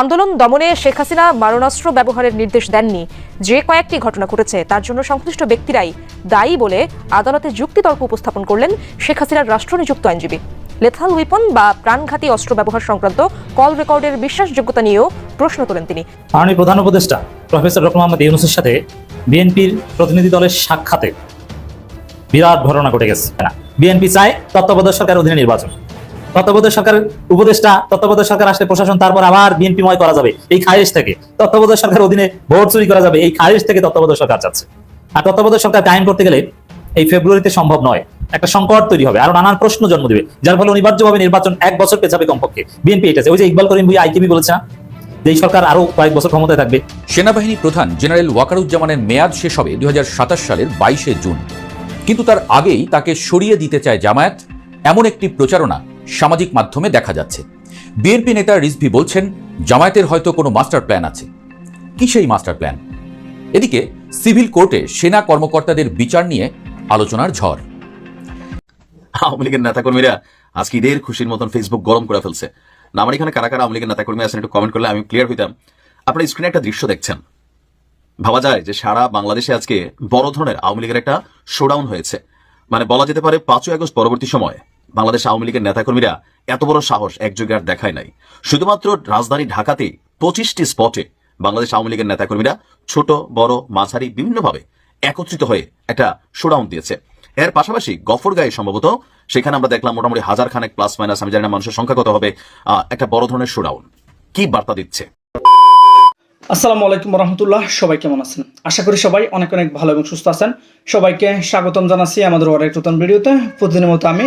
আন্দোলন দমনে শেখ হাসিনা মারণাস্ত্র ব্যবহারের নির্দেশ দেননি। যে কয়েকটি ঘটনা ঘটেছে, তার জন্য সংশ্লিষ্ট ব্যক্তিরাই দায়ী বলে আদালতে যুক্তিতর্ক উপস্থাপন করলেন শেখ হাসিনার রাষ্ট্রনিযুক্ত আইনজীবী। লেথাল উইপন বা প্রাণঘাতী অস্ত্র ব্যবহার সংক্রান্ত কল রেকর্ডের বিশ্বাসযোগ্যতা নিয়েও প্রশ্ন তোলেন তিনি। মাননীয় প্রধান উপদেষ্টা প্রফেসর ডক্টর মোহাম্মদ ইউনুসের সাথে বিএনপির প্রতিনিধি দলের সাক্ষাতে বিরাট ঘটনা ঘটে গেছে। বিএনপি চায় তত্ত্বাবধায়ক সরকারের অধীনে নির্বাচন। তত্ত্বাবধায়ক সরকারের উপদেষ্টা, তত্ত্বাবধায়ক সরকার আসলে প্রশাসন, তারপর আবার বিএনপিময় করা যাবে। এই খায়েশ থেকে তত্ত্বাবধায়ক সরকারের অধীনে ভোট চুরি করা যাবে। এই খায়েশ থেকে তত্ত্বাবধায়ক সরকার চাচ্ছে আর তত্ত্বাবধায়ক সরকার কায়েম করতে গেলে এই ফেব্রুয়ারিতে সম্ভব নয়। একটা সংকট তৈরি হবে আর নানান প্রশ্ন জন্ম দিবে, যার ফলে অনিবার্যভাবে নির্বাচন এক বছর পেছাবে কমপক্ষে। বিএনপি এটা ওই যে ইকবাল করিম ভুইয়া আইকিবি বলেছে না যে এই সরকার আরও কয়েক বছর ক্ষমতায় থাকবে। সেনাবাহিনী প্রধান জেনারেল ওয়াকারুজ্জামানের মেয়াদ শেষ হবে দুই হাজার সাতাশ সালের বাইশে জুন। কিন্তু তার আগেই তাকে সরিয়ে দিতে চায় জামায়াত, এমন একটি প্রচারণা সামাজিক মাধ্যমে দেখা যাচ্ছে। বিএনপি নেতা রিজভি বলছেন, জামায়াতের হয়তো কোনো মাস্টার প্ল্যান আছে। কি সেই মাস্টার প্ল্যান? এদিকে সিভিল কোর্টে সেনা কর্মকর্তাদের বিচার নিয়ে আলোচনার ঝড়। আওয়ামী লীগের নেতাকর্মীরা আজকে ঈদের খুশির মতন ফেসবুক গরম করে ফেলছে। না আমার এখানে কারা কারা আওয়ামী লীগের নেতাকর্মী আছেন একটু কমেন্ট করলে আমি ক্লিয়ার হইতাম। আপনার স্ক্রিনে একটা দৃশ্য দেখছেন। ভাবা যায় যে সারা বাংলাদেশে আজকে বড় ধরনের আওয়ামী লীগের একটা শোডাউন হয়েছে। মানে বলা যেতে পারে পাঁচই আগস্ট পরবর্তী সময়ে। বাংলাদেশ আওয়ামী লীগের নেতাকর্মীরা এত বড় সাহস একযোগে আর দেখায় নাই। শুধুমাত্র রাজধানী ঢাকাতে পঁচিশটি স্পটে বাংলাদেশ আওয়ামী লীগের নেতাকর্মীরা ছোট, বড়, মাঝারি বিভিন্নভাবে একত্রিত হয়ে একটা শোডাউন দিয়েছে। এর পাশাপাশি গফরগাঁয়ে সম্ভবত সেখানে আমরা দেখলাম মোটামুটি হাজার খানেক প্লাস মাইনাস আমি জানি না মানুষের সংখ্যা কত হবে একটা বড় ধরনের শোডাউন কি বার্তা দিচ্ছে? আসসালামু আলাইকুম রহমতুল্লাহ সবাই কেমন আছেন? আশা করি সবাই অনেক অনেক ভালো এবং সুস্থ আছেন। সবাইকে স্বাগতম জানাচ্ছি আমাদের আরেক নতুন ভিডিওতে। প্রতিদিনের মতো আমি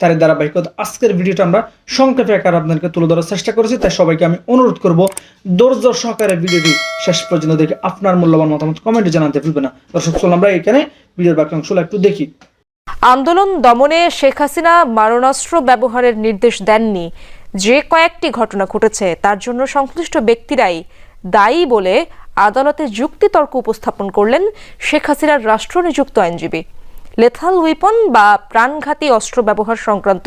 তার ধারাবাহিকতা। আজকের ভিডিওটা আমরা সংক্ষেপে আকার আপনাদেরকে তুলে ধরার চেষ্টা করেছি, তাই সবাইকে আমি অনুরোধ করব, ধৈর্য সহকারে ভিডিওটি শেষ পর্যন্ত দেখে আপনার মূল্যবান মতামত কমেন্টে জানাতে ভুলবে না। দর্শক, চলুন আমরা এখানে ভিডিওর বাকি অংশগুলো একটু দেখি। আন্দোলন দমনে শেখ হাসিনা মারণাস্ত্র ব্যবহারের নির্দেশ দেননি। যে কয়েকটি ঘটনা ঘটেছে, তার জন্য সংশ্লিষ্ট ব্যক্তিরাই দায়ী বলে আদালতে যুক্তিতর্ক উপস্থাপন করলেন শেখ হাসিনার রাষ্ট্রনিযুক্ত আইনজীবী। লেথাল উইপন বা প্রাণঘাতী অস্ত্র ব্যবহার সংক্রান্ত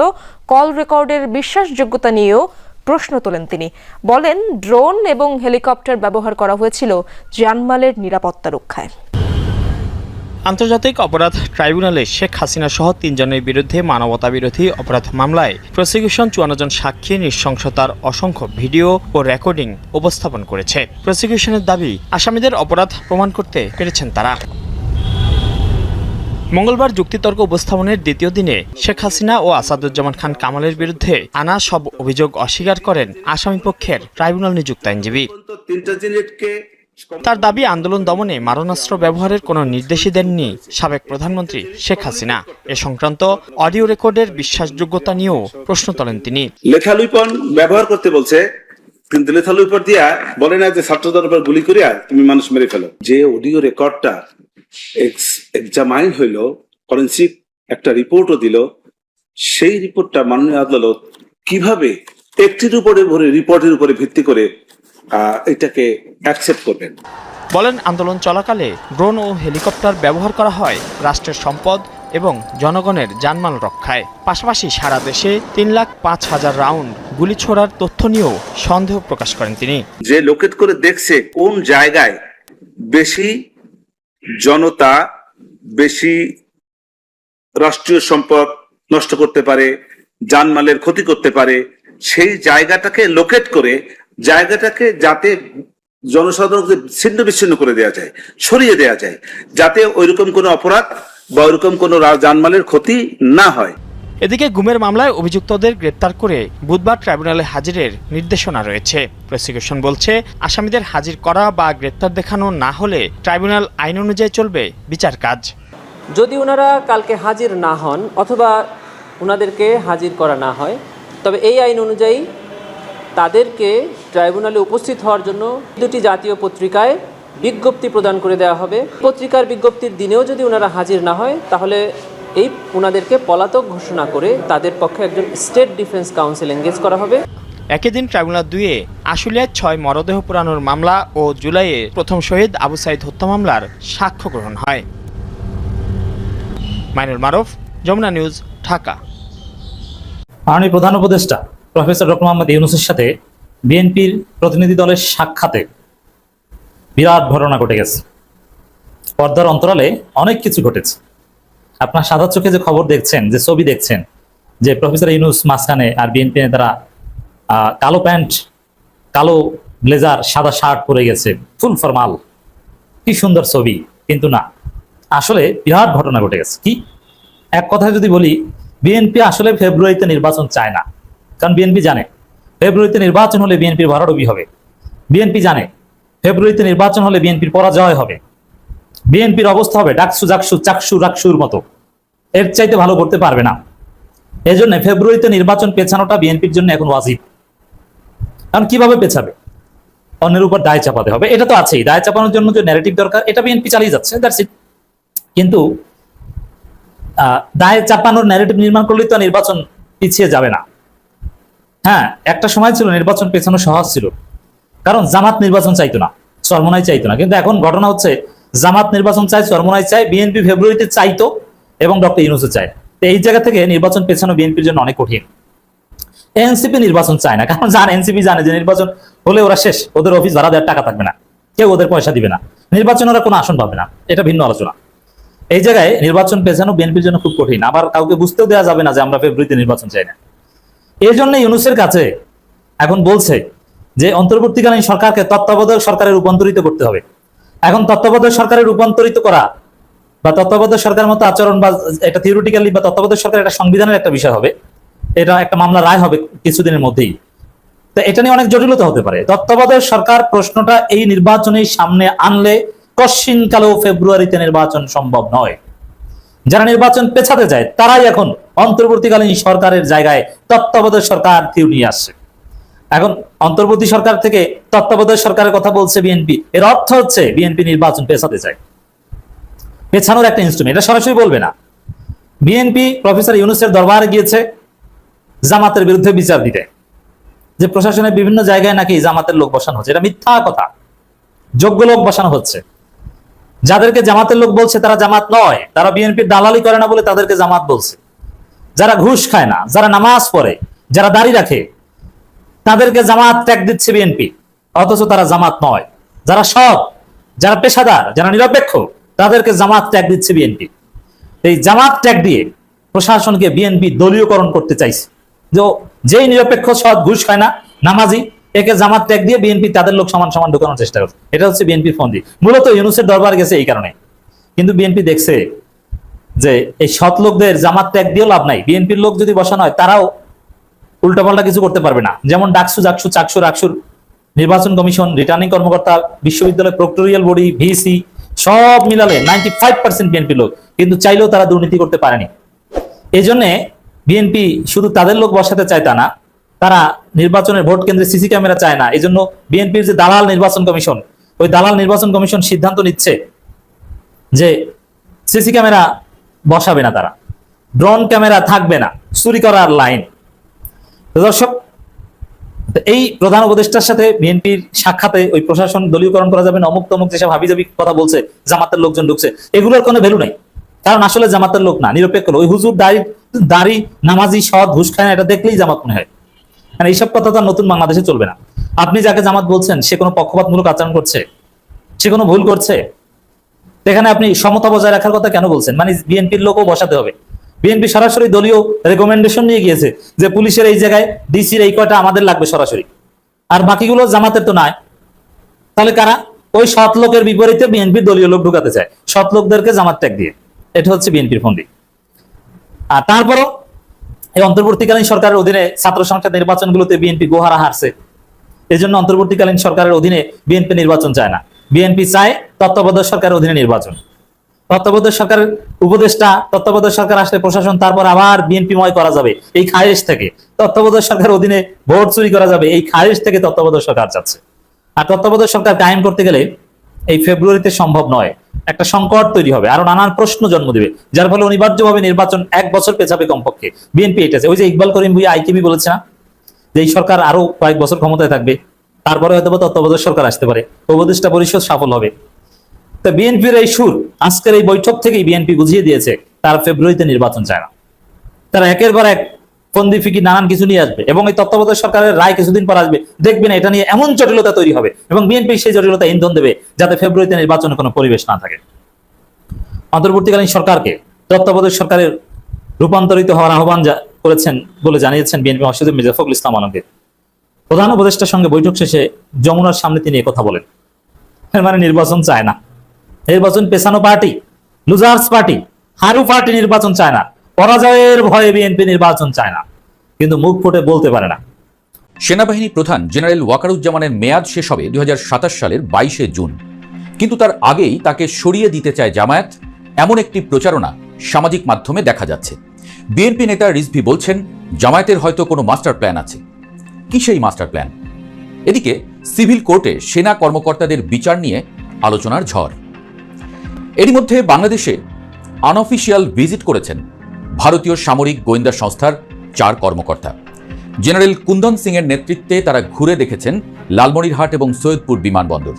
কল রেকর্ডের বিশ্বাসযোগ্যতা নিয়েও প্রশ্ন তোলেন তিনি। বলেন, ড্রোন এবং হেলিকপ্টার ব্যবহার করা হয়েছিল জানমালের নিরাপত্তা রক্ষায়। আন্তর্জাতিক অপরাধ ট্রাইব্যুনালে শেখ হাসিনা সহ তিনজনের বিরুদ্ধে মানবতাবিরোধী অপরাধ মামলায় প্রসিকিউশন চুয়ান্ন জন সাক্ষী নৃশংসতার অসংখ্য ভিডিও ও রেকর্ডিং উপস্থাপন করেছে। প্রসিকিউশনের দাবি, আসামিদের অপরাধ প্রমাণ করতে পেরেছেন তারা। মঙ্গলবার যুক্তিতর্ক উপস্থাপনের দ্বিতীয় দিনে শেখ হাসিনা ও আসাদুজ্জামান খান কামালের বিরুদ্ধে আনা সব অভিযোগ অস্বীকার করেন আসামিপক্ষের ট্রাইব্যুনাল নিযুক্ত আইনজীবী। তার দাবি, আন্দোলন দমনে মারণাস্ত্র ব্যবহারের কোনো নির্দেশই দেননি সাবেক প্রধানমন্ত্রী শেখ হাসিনা। এ সংক্রান্ত অডিও রেকর্ডের বিশ্বাসযোগ্যতা নিয়েও প্রশ্ন তোলেন তিনি। লেথালুইপন ব্যবহার করতে বলছে, কিন্তু লেথালুইপন দিয়া বলে না যে ছাত্রদের উপর গুলি করিয়া তুমি মানুষ মেরে ফেলো। যে অডিও রেকর্ডটা এক্সামাইন হইল ফরেন্সিক একটা রিপোর্টও দিল। সেই রিপোর্টটা মাননীয় আদালত কীভাবে একটির উপরে ভরে রিপোর্টের উপরে ভিত্তি করে এটাকে অ্যাকসেপ্ট করবেন? বলেন আন্দোলন চলাকালে ড্রোন ও হেলিকপ্টার ব্যবহার করা হয় রাষ্ট্রের সম্পদ এবং জনগণের জানমাল রক্ষায়। পাশাপাশি সারা দেশে তিন লাখ পাঁচ হাজার রাউন্ড গুলি ছোড়ার তথ্য নিয়েও সন্দেহ প্রকাশ করেন তিনি। যে লোকেট করে দেখছে কোন জায়গায় বেশি জনতা বেশি রাষ্ট্রীয় সম্পদ নষ্ট করতে পারে, যানমালের ক্ষতি করতে পারে, সেই জায়গাটাকে লোকেট করে, জায়গাটাকে যাতে জনসাধারণকে ছিন্ন বিচ্ছিন্ন করে দেওয়া যায়, সরিয়ে দেওয়া যায়, যাতে ওইরকম কোনো অপরাধ বা ওইরকম কোনো যানমালের ক্ষতি না হয়। এদিকে গুমের মামলায় অভিযুক্তদের গ্রেপ্তার করে বুধবার ট্রাইব্যুনালে হাজিরের নির্দেশনা রয়েছে। প্রসিকিউশন বলছে, আসামিদের হাজির করা বা গ্রেপ্তার দেখানো না হলে ট্রাইব্যুনাল আইন অনুযায়ী চলবে বিচার কাজ। যদি ওনারা কালকে হাজির না হন অথবা ওনাদেরকে হাজির করা না হয়, তবে এই আইন অনুযায়ী তাদেরকে ট্রাইব্যুনালে উপস্থিত হওয়ার জন্য দুটি জাতীয় পত্রিকায় বিজ্ঞপ্তি প্রদান করে দেওয়া হবে। পত্রিকার বিজ্ঞপ্তির দিনেও যদি ওনারা হাজির না হয়, তাহলে এই ওনাদেরকে পলাতক ঘোষণা করে তাদের পক্ষে একজন স্টেট ডিফেন্স কাউন্সিল এঙ্গেজ করা হবে। একই দিন ট্রাইব্যুনাল দুয়ে আশুলিয়ায় ছয় মরদেহ পুরানোর মামলা ও জুলাইয়ে প্রথম শহীদ আবু সাইদ হত্যা মামলার সাক্ষ্য গ্রহণ হয়। মাইনুল মারুফ যমুনা নিউজ ঢাকা। মাননীয় প্রধান উপদেষ্টা প্রফেসর ডক্টর মোহাম্মদ ইউনুসের সাথে বিএনপির প্রতিনিধি দলের সাক্ষাতে বিরাট ঘটনা ঘটে গেছে। পর্দার অন্তরালে অনেক কিছু ঘটেছে। আপনার সাদা চোখে যে খবর দেখছেন, যে ছবি দেখছেন, যে প্রফেসর ইউনুস মাঝখানে আর বিএনপি নেতারা কালো প্যান্ট, কালো ব্লেজার, সাদা শার্ট পরে গেছে, ফুল ফরমাল, কি সুন্দর ছবি, কিন্তু না। আসলে বিরাট ঘটনা ঘটে গেছে। কি? এক কথায় যদি বলি, বিএনপি আসলে ফেব্রুয়ারিতে নির্বাচন চায় না। কারণ বিএনপি জানে, ফেব্রুয়ারিতে নির্বাচন হলে বিএনপির ভরাডুবি হবে। বিএনপি জানে, ফেব্রুয়ারিতে নির্বাচন হলে বিএনপির পরাজয় হবে। বিএনপির অবস্থা হবে ডাকসু, জাকসু, চাকসু, রাকসুর মতো। এর চাইতে ভালো করতে পারবে না। এই জন্য ফেব্রুয়ারিতে নির্বাচন পেছানোটা বিএনপির জন্য এখন ওয়াজিব। কারণ কীভাবে পেছাবে? অন্যের উপর দায় চাপাতে হবে। এটা তো আছেই। দায় চাপানোর জন্য যে ন্যারেটিভ দরকার, এটা বিএনপি চালিয়ে যাচ্ছে দ্যাটস ইট কিন্তু দায় চাপানোর ন্যারেটিভ নির্মাণ করলেই তো নির্বাচন পিছিয়ে যাবে না। হ্যাঁ একটা সময় ছিল নির্বাচন পেছানো সহজ ছিল। কারণ জামাত নির্বাচন চাইতো না চরমনাই চাইতো না। কিন্তু এখন ঘটনা হচ্ছে জামাত নির্বাচন চাই, চরমনাই চাই, বিএনপি ফেব্রুয়ারিতে চাইতো এবং ডক্টর ইউনুসও চায়। তো এই জায়গা থেকে নির্বাচন পেছানো বিএনপির জন্য অনেক কঠিন। এনসিপি নির্বাচন চায় না, কারণ জান এনসিপি জানে যে নির্বাচন হলে ওরা শেষ, ওদের অফিস ভাড়া দেওয়ার টাকা থাকবে না, কেউ ওদের পয়সা দিবে না। নির্বাচন ওরা কোনো আসন পাবে না, এটা ভিন্ন আলোচনা। এই জায়গায় নির্বাচন পেছানো বিএনপির জন্য খুব কঠিন, আবার কাউকে বুঝতেও দেওয়া যাবে না যে আমরা ফেব্রুয়ারিতে নির্বাচন চাই না। এই জন্য ইউনুসের কাছে এখন বলছে যে, অন্তর্বর্তীকালীন সরকারকে তত্ত্বাবধায়ক সরকারে রূপান্তরিত করতে হবে। এখন তত্ত্বাবধায়ক সরকারে রূপান্তরিত করা বা তত্ত্বাবধায়ক সরকার মতো আচরণ বা এটা থিওরিটিক্যালি বা তত্ত্বাবধায়ক সরকার একটা সংবিধানের একটা বিষয় হবে, এটা একটা মামলা রায় হবে কিছুদিনের মধ্যেই। তো এটা নিয়ে অনেক জটিলতা হতে পারে। তত্ত্বাবধায়ক সরকার প্রশ্নটা এই নির্বাচনের সামনে আনলে কশ্চিন কালেও ফেব্রুয়ারিতে নির্বাচন সম্ভব নয়। যারা নির্বাচন পেছাতে যায়, তারাই এখন অন্তর্বর্তীকালীন সরকারের জায়গায় তত্ত্বাবধায়ক সরকার থিও নিয়ে আসছে। এখন অন্তর্বর্তী সরকার থেকে তত্ত্বাবধায়ক সরকারের কথা বলছে বিএনপি এর অর্থ হচ্ছে বিএনপি নির্বাচন পেছাতে চায়। পেছানোর একটা ইনস্ট্রুমেন্ট এটা সরাসরি বলবে না। বিএনপি প্রফেসর ইউনুসের দরবারে গিয়েছে জামাতের বিরুদ্ধে বিচার দিতে, যে প্রশাসনের বিভিন্ন জায়গায় নাকি জামাতের লোক বসানো হচ্ছে। এটা মিথ্যা কথা। যোগ্য লোক বসানো হচ্ছে। যাদেরকে জামাতের লোক বলছে তারা জামাত নয়। তারা বিএনপির দালালি করে না বলে তাদেরকে জামাত বলছে। যারা ঘুষ খায় না, যারা নামাজ পড়ে, যারা দাড়ি রাখে তাদেরকে জামাত ত্যাগ দিচ্ছে বিএনপি অথচ তারা জামাত নয়। যারা সৎ, যারা পেশাদার, যারা নিরপেক্ষ, তাদেরকে জামাত ত্যাগ দিচ্ছে বিএনপি এই জামাত ত্যাগ দিয়ে প্রশাসনকে বিএনপি দলীয়করণ করতে চাইছে। যে যেই নিরপেক্ষ, সৎ, ঘুষ খায় না, নামাজি, একে জামাত ত্যাগ দিয়ে বিএনপি তাদের লোক সমান সমান ঢোকানোর চেষ্টা করছে। এটা হচ্ছে বিএনপির ফন্দি। মূলত ইউনুসের দরবার গেছে এই কারণে। কিন্তু বিএনপি দেখছে যে এই সৎ লোকদের জামাত ত্যাগ দিয়েও লাভ নাই। বিএনপির লোক যদি বসানো হয়, তারাও উল্টাপাল্টা কিছু করতে পারবে না। যেমন ডাকসু, জাকসু, চাকসু, রাকসুর নির্বাচন কমিশন, রিটার্নিং কর্মকর্তা, বিশ্ববিদ্যালয় প্রক্টোরিয়াল বডি, ভিসি, সব মিলালে নাইনটি ফাইভ পার্সেন্ট বিএনপি লোক কিন্তু চাইলেও তারা দুর্নীতি করতে পারেনি। এই জন্যে বিএনপি শুধু তাদের লোক বসাতে চায় তা না, তারা নির্বাচনের ভোট কেন্দ্রে সিসি ক্যামেরা চায় না। এই জন্য বিএনপির যে দালাল নির্বাচন কমিশন, ওই দালাল নির্বাচন কমিশন সিদ্ধান্ত নিচ্ছে যে সিসি ক্যামেরা বসাবে না তারা। ড্রোন ক্যামেরা থাকবে না। চুরি করার লাইন। দর্শক, এই প্রধান উপদেষ্টার সাথে বিএনপির সাক্ষাতে ওই প্রশাসন দলীয়করণ করা যাবে না, অমুক তমুক যেসব হাবিজাবি কথা বলছে, জামাতের লোকজন ঢুকছে, এগুলোর কোনো ভ্যালু নাই। কারণ আসলে জামাতের লোক না, নিরপেক্ষ। ওই হুজুর দাড়ি দাড়ি, নামাজি, সৎ, ঘুষ খায় এটা দেখলেই জামাত মনে হয়। মানে এইসব কথা তো নতুন বাংলাদেশে চলবে না। আপনি যাকে জামাত বলছেন, সে কোনো পক্ষপাতমূলক আচরণ করছে? সে কোনো ভুল করছে? এখানে আপনি সমতা বজায় রাখার কথা কেন বলছেন? মানে বিএনপির লোকও বসাতে হবে। বিএনপি সরাসরি দলীয় রেকমেন্ডেশন নিয়ে গিয়েছে যে পুলিশের এই জায়গায় ডিসির এই কয়টা আমাদের লাগবে সরাসরি। আর বাকিগুলো জামাতের তো নাই। তাহলে কারা? ওই সৎ লোকের বিপরীতে বিএনপি দলীয় লোক ঢুকাতে চায়। সৎ লোকদেরকে জামাত ট্যাগ দিয়ে। এটা হচ্ছে বিএনপির ফন্দি। আর তারপরও এই অন্তর্বর্তীকালীন সরকারের অধীনে ছাত্র সংসদ নির্বাচনগুলোতে বিএনপি গোহারা হারছে। এই জন্য অন্তর্বর্তীকালীন সরকারের অধীনে বিএনপি নির্বাচন চায় না। বিএনপি চায় তত্ত্বাবধায়ক সরকারের অধীনে নির্বাচন। তত্ত্বাবধায়ক সরকারের উপদেষ্টা, তত্ত্বাবধায়ক সরকার আসলে প্রশাসন, তারপর আবার বিএনপি ময় করা যাবে এই খায়েশ থেকে। তত্ত্বাবধায়ক সরকারের অধীনে ভোট চুরি করা যাবে এই খায়েশ থেকে তত্ত্বাবধায়ক সরকার যাচ্ছে। আর তত্ত্বাবধায়ক সরকার কায়েম করতে গেলে এই ফেব্রুয়ারিতে সম্ভব নয়। একটা সংকট তৈরি হবে, আরও নানান প্রশ্ন জন্ম দেবে, যার ফলে অনিবার্যভাবে নির্বাচন এক বছর পেছাবে কমপক্ষে। বিএনপি এটা চায়। ওই যে ইকবাল করিম ভুইয়া আইটিভি বলেছে না? যে এই সরকার আরও কয়েক বছর ক্ষমতায় থাকবে, তারপরে হয়তো তত্ত্বাবধায়ক সরকার আসতে পারে। উপদেষ্টা পরিষদ সফল হবে। তো বিএনপির এই সুর আজকের এই বৈঠক থেকেই বিএনপি বুঝিয়ে দিয়েছে, তারা ফেব্রুয়ারিতে নির্বাচন চায় না। তারা একের পর এক ফন্দি ফিকি নানান কিছু নিয়ে আসবে এবং এই তত্ত্বাবধায়ক সরকারের রায় কিছুদিন পর আসবে। দেখবেন এটা নিয়ে এমন জটিলতা তৈরি হবে এবং বিএনপি সেই জটিলতা ইন্ধন দেবে যাতে ফেব্রুয়ারিতে নির্বাচনের কোনো পরিবেশ না থাকে। অন্তর্বর্তীকালীন সরকারকে তত্ত্বাবধায়ক সরকারের রূপান্তরিত হওয়ার আহ্বান করেছেন বলে জানিয়েছেন বিএনপি মহাসচিব মির্জা ফখরুল ইসলাম আলমগীর। প্রধান উপদেষ্টার সঙ্গে বৈঠক শেষে যমুনার সামনে তিনি কথা বলেন মানে নির্বাচন চায় না। নির্বাচন পেছানো পার্টি, লুজার্স পার্টি, হারু পার্টি নির্বাচন চায় না। পরাজয়ের ভয়ে বিএনপি নির্বাচন চায় না। কিন্তু মুখ ফুটে বলতে পারে না। সেনাবাহিনী প্রধান জেনারেল ওয়াকারুজ্জামানের মেয়াদ শেষ হবে দু হাজার সাতাশ সালের বাইশে জুন। কিন্তু তার আগেই তাকে সরিয়ে দিতে চায় জামায়াত, এমন একটি প্রচারণা সামাজিক মাধ্যমে দেখা যাচ্ছে। বিএনপি নেতা রিজভি বলছেন, জামায়াতের হয়তো কোনো মাস্টার প্ল্যান আছে। কি সেই মাস্টার প্ল্যান? এদিকে সিভিল কোর্টে সেনা কর্মকর্তাদের বিচার নিয়ে আলোচনার ঝড়। এরই মধ্যে বাংলাদেশে আনঅফিসিয়াল ভিজিট করেছেন ভারতীয় সামরিক গোয়েন্দা সংস্থার চার কর্মকর্তা। জেনারেল কুন্দন সিং এর নেতৃত্বে তারা ঘুরে দেখেছেন লালমনিরহাট এবং সৈয়দপুর বিমানবন্দর।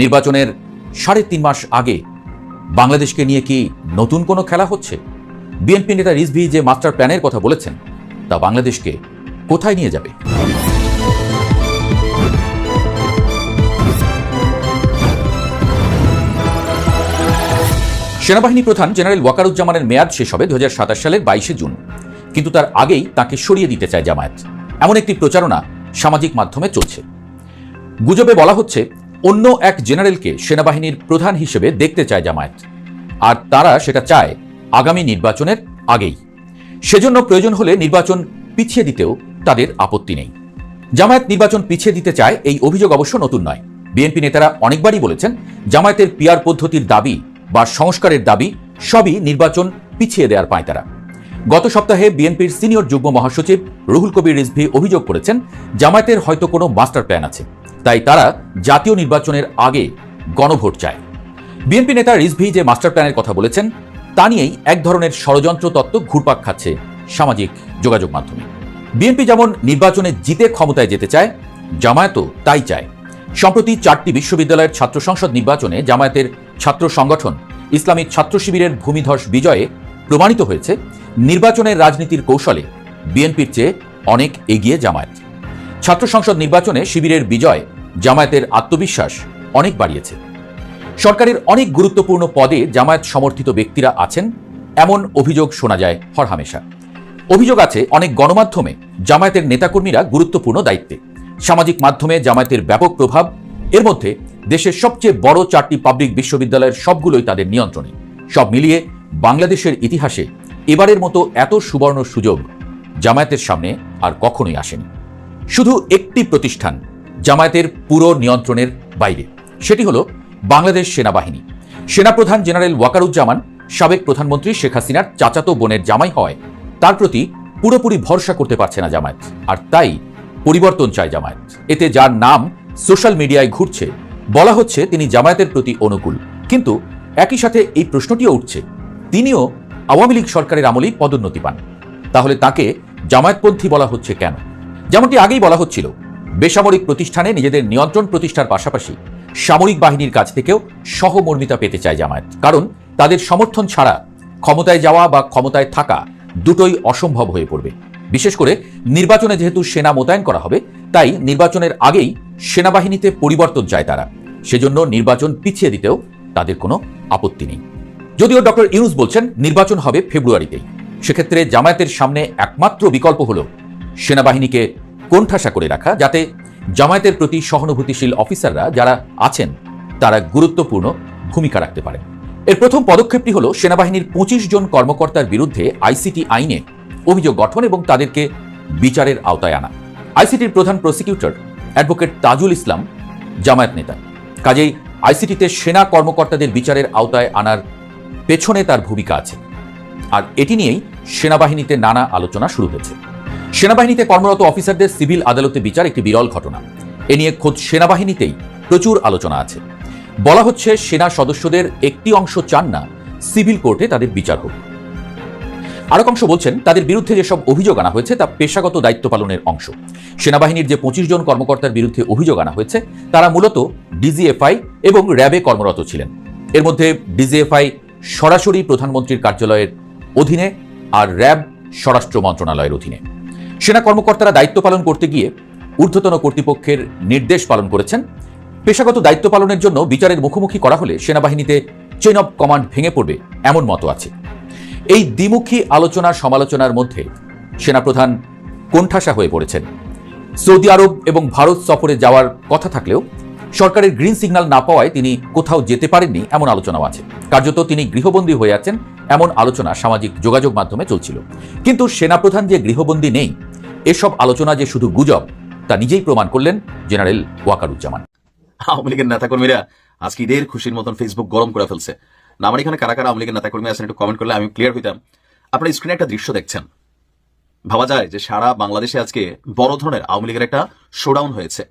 নির্বাচনের সাড়ে তিন মাস আগে বাংলাদেশকে নিয়ে কি নতুন কোনো খেলা হচ্ছে? বিএনপি নেতা রিজভি যে মাস্টার প্ল্যানের কথা বলেছেন, তা বাংলাদেশকে কোথায় নিয়ে যাবে? সেনাবাহিনী প্রধান জেনারেল ওয়াকারুজ্জামানের মেয়াদ শেষ হবে দু হাজার সাতাশ সালের বাইশে জুন। কিন্তু তার আগেই তাকে সরিয়ে দিতে চায় জামায়াত। এমন একটি প্রচারণা সামাজিক মাধ্যমে চলছে। গুজবে বলা হচ্ছে, অন্য এক জেনারেলকে সেনাবাহিনীর প্রধান হিসেবে দেখতে চায় জামায়াত। আর তারা সেটা চায় আগামী নির্বাচনের আগেই। সেজন্য প্রয়োজন হলে নির্বাচন পিছিয়ে দিতেও তাদের আপত্তি নেই। জামায়াত নির্বাচন পিছিয়ে দিতে চায় এই অভিযোগ অবশ্য নতুন নয়। বিএনপি নেতারা অনেকবারই বলেছেন, জামায়াতের পিয়ার পদ্ধতির দাবি বা সংস্কারের দাবি, সবই নির্বাচন পিছিয়ে দেওয়ার পায় তারা। গত সপ্তাহে বিএনপির সিনিয়র যুগ্ম মহাসচিব রুহুল কবির রিজভি অভিযোগ করেছেন, জামায়াতের হয়তো কোনো মাস্টার প্ল্যান আছে। তাই তারা জাতীয় নির্বাচনের আগে গণভোট চায়। বিএনপি নেতা রিজভি যে মাস্টার প্ল্যানের কথা বলেছেন, তা নিয়েই এক ধরনের ষড়যন্ত্র তত্ত্ব ঘুরপাক খাচ্ছে সামাজিক যোগাযোগ মাধ্যমে। বিএনপি যেমন নির্বাচনে জিতে ক্ষমতায় যেতে চায়, জামায়াতও তাই চায়। সম্প্রতি চারটি বিশ্ববিদ্যালয়ের ছাত্র সংসদ নির্বাচনে জামায়াতের ছাত্র সংগঠন ইসলামিক ছাত্র শিবিরের ভূমিধস বিজয়ে প্রমাণিত হয়েছে নির্বাচনের রাজনীতির কৌশলে বিএনপির চেয়ে অনেক এগিয়ে জামায়াত। ছাত্র সংসদ নির্বাচনে শিবিরের বিজয় জামায়াতের আত্মবিশ্বাস অনেক বাড়িয়েছে। সরকারের অনেক গুরুত্বপূর্ণ পদে জামায়াত সমর্থিত ব্যক্তিরা আছেন, এমন অভিযোগ শোনা যায় হরহামেশা। অভিযোগ আছে, অনেক গণমাধ্যমে জামায়াতের নেতাকর্মীরা গুরুত্বপূর্ণ দায়িত্বে। সামাজিক মাধ্যমে জামায়াতের ব্যাপক প্রভাব এর মধ্যে দেশের সবচেয়ে বড় চারটি পাবলিক বিশ্ববিদ্যালয়ের সবগুলোই তাদের নিয়ন্ত্রণে। সব মিলিয়ে বাংলাদেশের ইতিহাসে এবারের মতো এত সুবর্ণ সুযোগ জামায়াতের সামনে আর কখনোই আসেনি। শুধু একটি প্রতিষ্ঠান জামায়াতের পুরো নিয়ন্ত্রণের বাইরে, সেটি হলো বাংলাদেশ সেনাবাহিনী। সেনাপ্রধান জেনারেল ওয়াকারুজ্জামান, সাবেক প্রধানমন্ত্রী শেখ হাসিনার চাচাতো বোনের জামাই হয় তার প্রতি পুরোপুরি ভরসা করতে পারছে না জামায়াত, আর তাই পরিবর্তন চায় জামায়াত। এতে যার নাম সোশ্যাল মিডিয়ায় ঘুরছে। বলা হচ্ছে তিনি জামায়াতের প্রতি অনুকূল। কিন্তু একই সাথে এই প্রশ্নটিও উঠছে। তিনিও আওয়ামী লীগ সরকারের আমলেই পদোন্নতি পান। তাহলে তাকে জামায়াতপন্থী বলা হচ্ছে কেন? যেমনটি আগেই বলা হচ্ছিল, বেসামরিক প্রতিষ্ঠানে নিজেদের নিয়ন্ত্রণ প্রতিষ্ঠার পাশাপাশি সামরিক বাহিনীর কাছ থেকেও সহমর্মিতা পেতে চায় জামায়াত। কারণ তাদের সমর্থন ছাড়া ক্ষমতায় যাওয়া বা ক্ষমতায় থাকা দুটোই অসম্ভব হয়ে পড়বে। বিশেষ করে নির্বাচনে যেহেতু সেনা মোতায়েন করা হবে তাই নির্বাচনের আগেই সেনাবাহিনীতে পরিবর্তন চায় তারা। সেজন্য নির্বাচন পিছিয়ে দিতেও তাদের কোনো আপত্তি নেই। যদিও ডক্টর ইউনুস বলছেন, নির্বাচন হবে ফেব্রুয়ারিতেই। সেক্ষেত্রে জামায়াতের সামনে একমাত্র বিকল্প হল সেনাবাহিনীকে কোণঠাসা করে রাখা, যাতে জামায়াতের প্রতি সহানুভূতিশীল অফিসাররা যারা আছেন, তারা গুরুত্বপূর্ণ ভূমিকা রাখতে পারেন। এর প্রথম পদক্ষেপটি হল সেনাবাহিনীর পঁচিশ জন কর্মকর্তার বিরুদ্ধে আইসিটি আইনে অভিযোগ গঠন এবং তাদেরকে বিচারের আওতায় আনা। আইসিটির প্রধান প্রসিকিউটর অ্যাডভোকেট তাজুল ইসলাম জামায়াত নেতা। কাজেই আইসিটিতে সেনা কর্মকর্তাদের বিচারের আওতায় আনার পেছনে তার ভূমিকা আছে। আর এটি নিয়েই সেনাবাহিনীতে নানা আলোচনা শুরু হয়েছে। সেনাবাহিনীতে কর্মরত অফিসারদের সিভিল আদালতে বিচার একটি বিরল ঘটনা। এ নিয়ে খোদ সেনাবাহিনীতেই প্রচুর আলোচনা আছে। বলা হচ্ছে, সেনা সদস্যদের একটি অংশ চান না, সিভিল কোর্টে তাদের বিচার হোক। আরেক অংশ বলছেন, তাদের বিরুদ্ধে যেসব অভিযোগ আনা হয়েছে, তা পেশাগত দায়িত্ব পালনের অংশ। সেনাবাহিনীর যে পঁচিশ জন কর্মকর্তার বিরুদ্ধে অভিযোগ আনা হয়েছে, তারা মূলত ডিজিএফআই এবং র্যাবে কর্মরত ছিলেন। এর মধ্যে ডিজিএফআই সরাসরি প্রধানমন্ত্রীর কার্যালয়ের অধীনে আর র্যাব স্বরাষ্ট্র মন্ত্রণালয়ের অধীনে। সেনা কর্মকর্তারা দায়িত্ব পালন করতে গিয়ে ঊর্ধ্বতন কর্তৃপক্ষের নির্দেশ পালন করেছেন। পেশাগত দায়িত্ব পালনের জন্য বিচারের মুখোমুখি করা হলে সেনাবাহিনীতে চেন অব কমান্ড ভেঙে পড়বে এমন মত আছে। এই দ্বিমুখী আলোচনা সমালোচনার মধ্যে সেনাপ্রধান কোণঠাসা হয়ে পড়েছেন। সৌদি আরব এবং ভারত সফরে যাওয়ার কথা থাকলেও সরকারের গ্রিন সিগন্যাল না পাওয়ায় তিনি কোথাও যেতে পারেননি এমন আলোচনাও আছে। কার্যত তিনি গৃহবন্দী হয়ে আছেন এমন আলোচনা সামাজিক যোগাযোগ মাধ্যমে চলছিল। কিন্তু সেনাপ্রধান যে গৃহবন্দী নেই, এসব আলোচনা যে শুধু গুজব, তা নিজেই প্রমাণ করলেন জেনারেল ওয়াকারুজ্জামান। আওয়ামী লীগের নেতাকর্মীরা আজকে ঈদের খুশির মতন ফেসবুক গরম করে ফেলছে। না, আমার এখানে কারা কারা আওয়ামী লীগের নেতাকর্মী আছেন একটু কমেন্ট করলে আমি ক্লিয়ার হইতাম। আপনারা স্ক্রিনে একটা দৃশ্য দেখছেন। ভাবা যায় যে সারা বাংলাদেশে আজকে বড় ধরনের আওয়ামী লীগের একটা শোডাউন হয়েছে।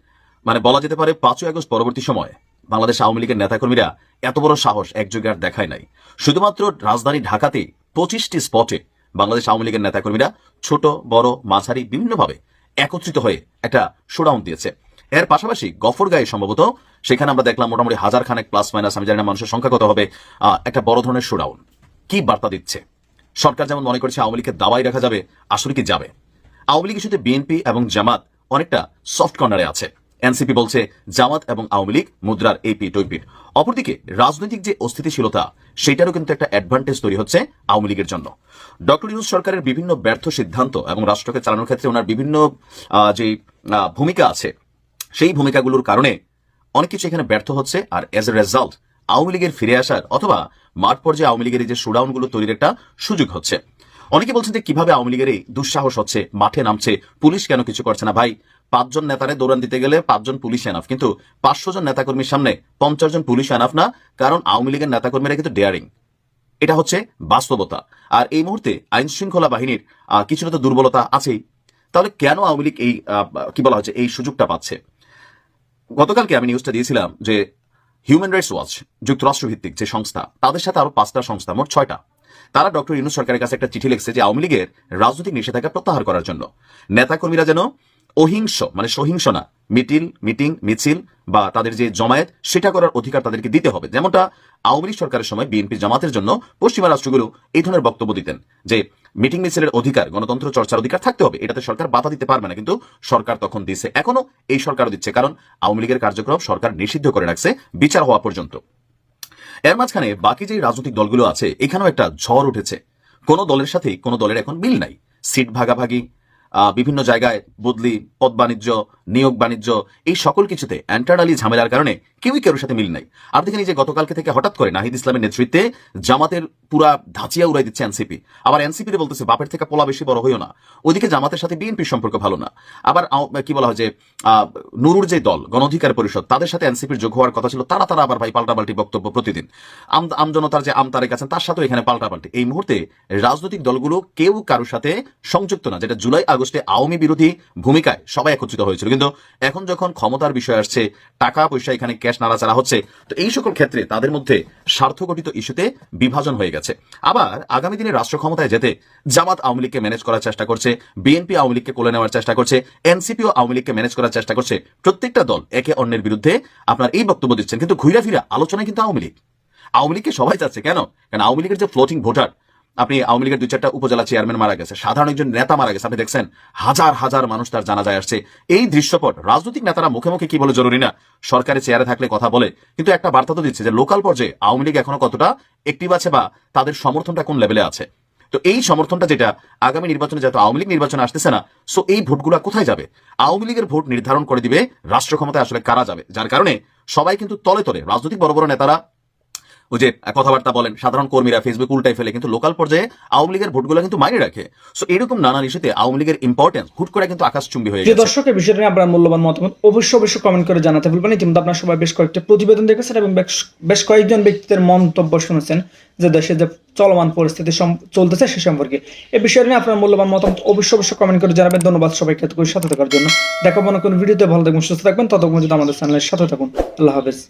মানে বলা যেতে পারে পাঁচই আগস্ট পরবর্তী সময় বাংলাদেশ আওয়ামী লীগের নেতাকর্মীরা এত বড় সাহস একযোগে আর দেখায় নাই। শুধুমাত্র রাজধানী ঢাকাতে পঁচিশটি স্পটে বাংলাদেশ আওয়ামী লীগের নেতাকর্মীরা ছোট, বড়, মাঝারি, বিভিন্নভাবে একত্রিত হয়ে একটা শোডাউন দিয়েছে। এর পাশাপাশি গফরগাঁয়ে সম্ভবত সেখানে আমরা দেখলাম মোটামুটি হাজার খানেক প্লাস মাইনাস আমি জানি না মানুষের সংখ্যা কত হবে একটা বড় ধরনের শোডাউন কি বার্তা দিচ্ছে? সরকার যেমন মনে করছে আওয়ামী লীগের দাবাই রাখা যাবে, আসলে কি যাবে? আওয়ামী লীগ ইস্যুতে বিএনপি এবং জামাত অনেকটা সফট কর্নারে আছে। এনসিপি বলছে জামাত এবং আওয়ামী লীগ মুদ্রার এই পিট অপরদিকে রাজনৈতিক যে অস্থিতিশীলতা, সেটারও কিন্তু একটা অ্যাডভান্টেজ তৈরি হচ্ছে আওয়ামী লীগের জন্য। ডক্টর ইউনুস সরকারের বিভিন্ন ব্যর্থ সিদ্ধান্ত এবং রাষ্ট্রকে চালানোর ক্ষেত্রে ওনার বিভিন্ন যে ভূমিকা আছে সেই ভূমিকাগুলোর কারণে অনেক কিছু এখানে ব্যর্থ হচ্ছে আর এজ এ রেজাল্ট আওয়ামী লীগের ফিরে আসার অথবা মাঠ পর্যায়ে আওয়ামী লীগের এই যে শোডাউনগুলো তৈরির একটা সুযোগ হচ্ছে। অনেকে বলছেন যে কীভাবে আওয়ামী লীগের এই দুঃসাহস হচ্ছে, মাঠে নামছে, পুলিশ কেন কিছু করছে না? ভাই, পাঁচজন নেতারে দৌড়ান দিতে গেলে পাঁচজন পুলিশ এনাফ কিন্তু পাঁচশো জন নেতাকর্মীর সামনে পঞ্চাশ জন পুলিশ এনাফ না, কারণ আওয়ামী লীগের নেতাকর্মীরা কিন্তু ডেয়ারিং এটা হচ্ছে বাস্তবতা। আর এই মুহূর্তে আইন শৃঙ্খলা বাহিনীর কিছুটা তো দুর্বলতা আছেই। তাহলে কেন আওয়ামী লীগ এই কি বলা হচ্ছে, এই সুযোগটা পাচ্ছে? গতকালকে আমি নিউজটা দিয়েছিলাম যে হিউম্যান রাইটস ওয়াচ যুক্তরাষ্ট্র ভিত্তিক যে সংস্থা, তাদের সাথে আরও পাঁচটা সংস্থা, মোট ছয়টা। তারা ডক্টর ইউনুস সরকারের কাছে একটা চিঠি লিখছে যে আওয়ামী লীগের রাজনৈতিক নিষেধাজ্ঞা প্রত্যাহার করার জন্য। নেতাকর্মীরা যেন অহিংস মানে সহিংস না। মিটিল, মিটিং, মিছিল বা তাদের যে জমায়েত, সেটা করার অধিকার তাদেরকে দিতে হবে। যেমনটা আওয়ামী লীগ সরকারের সময় বিএনপি জামাতের জন্য পশ্চিমা রাষ্ট্রগুলো এই ধরনের বক্তব্য দিতেন, যে মিটিং, মিছিলের অধিকার, গণতন্ত্র চর্চার অধিকার থাকতে হবে। এটাতে সরকার বাধা দিতে পারবে না, কিন্তু সরকার তখন দিছে। এখনও এই সরকারও দিচ্ছে, কারণ আওয়ামী লীগের কার্যক্রম সরকার নিষিদ্ধ করে রাখছে বিচার হওয়া পর্যন্ত। এর মাঝখানে বাকি যে রাজনৈতিক দলগুলো আছে, এখানেও একটা ঝড় উঠেছে। কোন দলের সাথে কোন দলের এখন মিল নাই। সিট ভাগাভাগি বিভিন্ন জায়গায় বদলি পদ বাণিজ্য নিয়োগ, বাণিজ্য, এই সকল কিছুতে অ্যান্টারডালি ঝামেলার কারণে কেউই কারোর সাথে মিল নাই। আর দেখেন যে গতকালকে থেকে হঠাৎ করে নাহিদ ইসলামের নেতৃত্বে জামাতের পুরা ধাঁচিয়া উড়াই দিচ্ছে এনসিপি। আবার এনসিপি বলতেছে, বাপের থেকে পোলা বেশি বড় হইও না। ওইদিকে জামাতের সাথে বিএনপির সম্পর্ক ভালো না। আবার কি বলা হয় যে নুরুর যে দল গণ অধিকার পরিষদ, তাদের সাথে এনসিপির যোগ হওয়ার কথা ছিল। তারা তারা আবার ভাই পাল্টাপাল্টি বক্তব্য প্রতিদিন। আমজনতার যে আমতারেক আছেন, তার সাথেও এখানে পাল্টাপাল্টি। এই মুহূর্তে রাজনৈতিক দলগুলো কেউ কারোর সাথে সংযুক্ত না, যেটা জুলাই আগস্টে আওয়ামী বিরোধী ভূমিকায় সবাই একত্রিত হয়েছিল। কিন্তু এখন যখন ক্ষমতার বিষয় আসছে, টাকা, পয়সা, এখানে ক্যাশ নাড়াচাড়া হচ্ছে, তো এই সকল ক্ষেত্রে তাদের মধ্যে স্বার্থঘটিত ইস্যুতে বিভাজন হয়ে গেছে। আবার আগামী দিনে রাষ্ট্র ক্ষমতায় যেতে জামাত আওয়ামী লীগকে ম্যানেজ করার চেষ্টা করছে বিএনপি আওয়ামী লীগকে কোলে নেওয়ার চেষ্টা করছে এনসিপিও আওয়ামী লীগকে ম্যানেজ করার চেষ্টা করছে প্রত্যেকটা দল একে অন্যের বিরুদ্ধে আপনার এই বক্তব্য দিচ্ছেন। কিন্তু ঘুরা ফিরা আলোচনায় কিন্তু আওয়ামী লীগ। আওয়ামী লীগকে সবাই চাচ্ছে কেন? কারণ আওয়ামী লীগের যে ফ্লোটিং ভোটার আপনি আওয়ামী লীগের দুই চারটা উপজেলা চেয়ারম্যান মারা গেছে, সাধারণ একজন নেতা মারা গেছে। আপনি দেখছেন হাজার হাজার মানুষ তার জানা যায় আসছে। এই দৃশ্যপট, রাজনৈতিক নেতারা মুখে মুখে কি বলে জরুরি না? সরকারি চেয়ারে থাকলে কথা বলে। কিন্তু একটা বার্তা তো দিচ্ছে যে লোকাল পর্যায়ে আওয়ামী লীগ এখনও কতটা একটিভ আছে বা তাদের সমর্থনটা কোন লেভেলে আছে? তো এই সমর্থনটা যেটা, আগামী নির্বাচনে যেহেতু আওয়ামী লীগ নির্বাচনে আসতেছে না সো এই ভোটগুলো কোথায় যাবে? আওয়ামী লীগের ভোট নির্ধারণ করে দিবে রাষ্ট্র ক্ষমতায় আসলে কারা যাবে? যার কারণে সবাই কিন্তু তলে তলে, রাজনৈতিক বড় বড় নেতারা ওই যে কথাবার্তা বলেন সাধারণ কর্মীরা ফেসবুক উল্টাই ফেলে কিন্তু লোকাল পর্যায়ে আওয়ামী লীগের ভোটগুলো কিন্তু মাইনে রাখে। সো এরকম নানান ইস্যুতে আওয়ামী লীগের ইম্পর্টেন্স হুট করে কিন্তু আকাশচুম্বী হয়ে যে গেছে। দর্শক বিষয়টা নিয়ে আপনার মূল্যবান মতামত অবশ্যই অবশ্যই কমেন্ট করে জানাতে ভুলবেন কিন্তু আপনার সবাই বেশ কয়েকটা প্রতিবেদন দেখেছেন এবং বেশ- বেশ কয়েকজন ব্যক্তিদের মন্তব্য শুনেছেন যে দেশে যে চলমান পরিস্থিতি চলতেছে সে সম্পর্কে। এ বিষয় নিয়ে আপনার মূল্যবান মতামত অবশ্যই অবশ্যই কমেন্ট করে জানাবেন। ধন্যবাদ সবাইকে এতক্ষণ সাথে থাকার জন্য। দেখাবো না কোনো ভিডিওতে। ভালো থাকবেন সুস্থ থাকবেন। ততক্ষণ যদি আমাদের চ্যানেলের সাথে থাকুন। আল্লাহ হাফেজ।